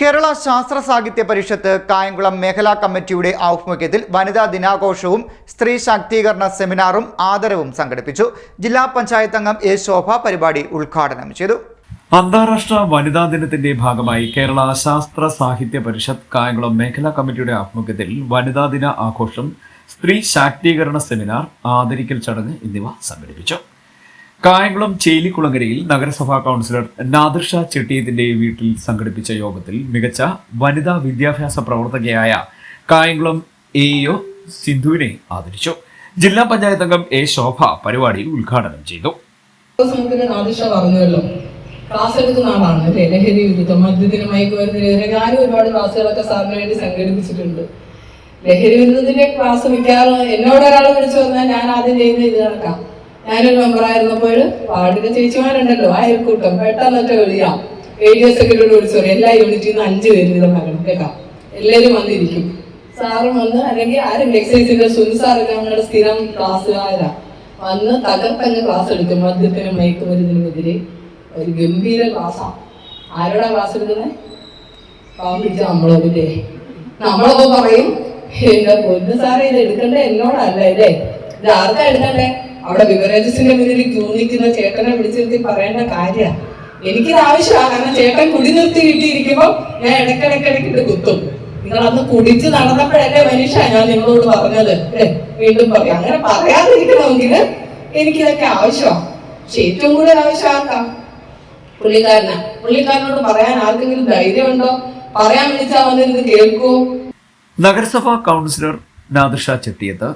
കേരള ശാസ്ത്ര സാഹിത്യ പരിഷത്ത് കായംകുളം മേഖലാ കമ്മിറ്റിയുടെ ആഭിമുഖ്യത്തിൽ വനിതാ ദിനാഘോഷവും സ്ത്രീ ശാക്തീകരണ സെമിനാറും ആദരവും സംഘടിപ്പിച്ചു. ജില്ലാ പഞ്ചായത്ത് അംഗം എ ശോഭ പരിപാടി ഉദ്ഘാടനം ചെയ്തു. അന്താരാഷ്ട്ര വനിതാ ദിനത്തിന്റെ ഭാഗമായി കേരള ശാസ്ത്ര സാഹിത്യ പരിഷത്ത് കായംകുളം മേഖലാ കമ്മിറ്റിയുടെ ആഭിമുഖ്യത്തിൽ വനിതാ ദിന ആഘോഷം സ്ത്രീ ശാക്തീകരണ സെമിനാർ ആദരിക്കൽ ചടങ്ങ് എന്നിവ സംഘടിപ്പിച്ചു. കായംകുളം ചേലിക്കുളങ്ങരയിൽ നഗരസഭാ കൗൺസിലർ നാദിർഷ ചെട്ടിയത്തിന്റെ വീട്ടിൽ സംഘടിപ്പിച്ച യോഗത്തിൽ മികച്ച വനിതാ വിദ്യാഭ്യാസ പ്രവർത്തകയായ കായംകുളം എ സിന്ധുവിനെ ആദരിച്ചു. ജില്ലാ പഞ്ചായത്ത് അംഗം എ ശോഭ പരിപാടി ഉദ്ഘാടനം ചെയ്തു. പറഞ്ഞല്ലോ ക്ലാസ് എടുക്കുന്ന ആളാണ് അല്ലേ? ലഹരി വിരുദ്ധം മദ്യത്തിന് മയക്കുമരുന്നിനെതിരെ ഞാനും ഒരുപാട് ക്ലാസ്സുകളൊക്കെ സാറിന് വേണ്ടി സംഘടിപ്പിച്ചിട്ടുണ്ട്. ലഹരി വിരുദ്ധത്തിന്റെ ക്ലാസ് മിക്കവാറും എന്നോട് ഒരാൾ വിളിച്ചു വന്നാൽ ഞാൻ ആദ്യം ചെയ്യുന്ന ഇത് കണക്കാം. ഞാനൊരു മെമ്പറായിരുന്നപ്പോൾ വാർഡിലെ ചേച്ചിമാരുണ്ടല്ലോ അയൽക്കൂട്ടം പെട്ടെന്നൊറ്റ വിളിയാം എസ് സെക്രട്ടറി വിളിച്ചു പറയും എല്ലാ യൂണിറ്റിൽ നിന്ന് അഞ്ച് പേര് വീതം വരണം കേൾക്കാം എല്ലാവരും വന്നിരിക്കും. സാറും വന്ന് അല്ലെങ്കിൽ ആരും എക്സൈസിന്റെ സുൻസാറൊക്കെ നമ്മുടെ സ്ഥിരം ക്ലാസ്സുകാരാ. വന്ന് തകർത്തങ്ങ് ക്ലാസ് എടുക്കും. മദ്യത്തിനും മയക്കുമരുന്നിനുമെതിരെ ഒരു ഗംഭീര ക്ലാസ്സാണ് ആരോടാ ക്ലാസ് എടുക്കുന്നത്? പാവം പിടിച്ച നമ്മളല്ലേ നമ്മളപ്പോ പറയും എന്റെ പൊന്ന് സാറേ ഇത് എടുക്കണ്ടേ? എന്നോടല്ലേ ഇത് ആർക്കാ എടുക്കണ്ടേ? അവിടെ ബിവറേജസിന്റെ മുന്നിൽ ക്യൂ നിൽക്കുന്ന ചേട്ടനെ വിളിച്ചിരുത്തി പറയേണ്ട കാര്യമാണ് എനിക്ക് ആവശ്യമാണ് കാരണം ചേട്ടൻ കുടി നിർത്തി കിട്ടിയിരിക്കുമ്പോ ഞാൻ ഇടയ്ക്കിടയ്ക്കിടയ്ക്കിട്ട് കുത്തും. നിങ്ങൾ അന്ന് കുടിച്ച് നടന്നപ്പോഴല്ലേ മനുഷ്യ ഞാൻ നിങ്ങളോട് പറഞ്ഞത്? വീണ്ടും പറയാം. അങ്ങനെ പറയാതിരിക്കണമെങ്കിൽ എനിക്കിതൊക്കെ ആവശ്യമാണ് പക്ഷെ ഏറ്റവും കൂടുതൽ ആവശ്യം പുള്ളിക്കാരനാ. പുള്ളിക്കാരനോട് പറയാൻ ആർക്കെങ്കിലും ധൈര്യമുണ്ടോ? പറയാൻ വിളിച്ചാൽ വന്നിരുന്ന് കേൾക്കൂ നഗരസഭാ കൗൺസിലർ നാദിർഷ ചെട്ടിയത്ത്.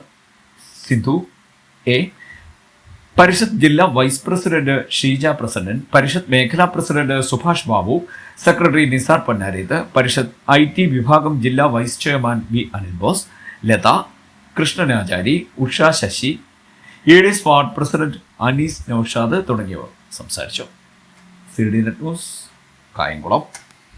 സിന്ധു എ പരിഷത്ത് ജില്ലാ vice president Sheeja president Parishad മേഖലാ president Subhash Babu secretary Nisar Ponnareth Parishad I T വിഭാഗം ജില്ലാ vice chairman V Anil Bose Latha Krishnanachari Usha Sasi A D S ward president Anees Noushad തുടങ്ങിയവർ സംസാരിച്ചു. C D net news Kayamkulam.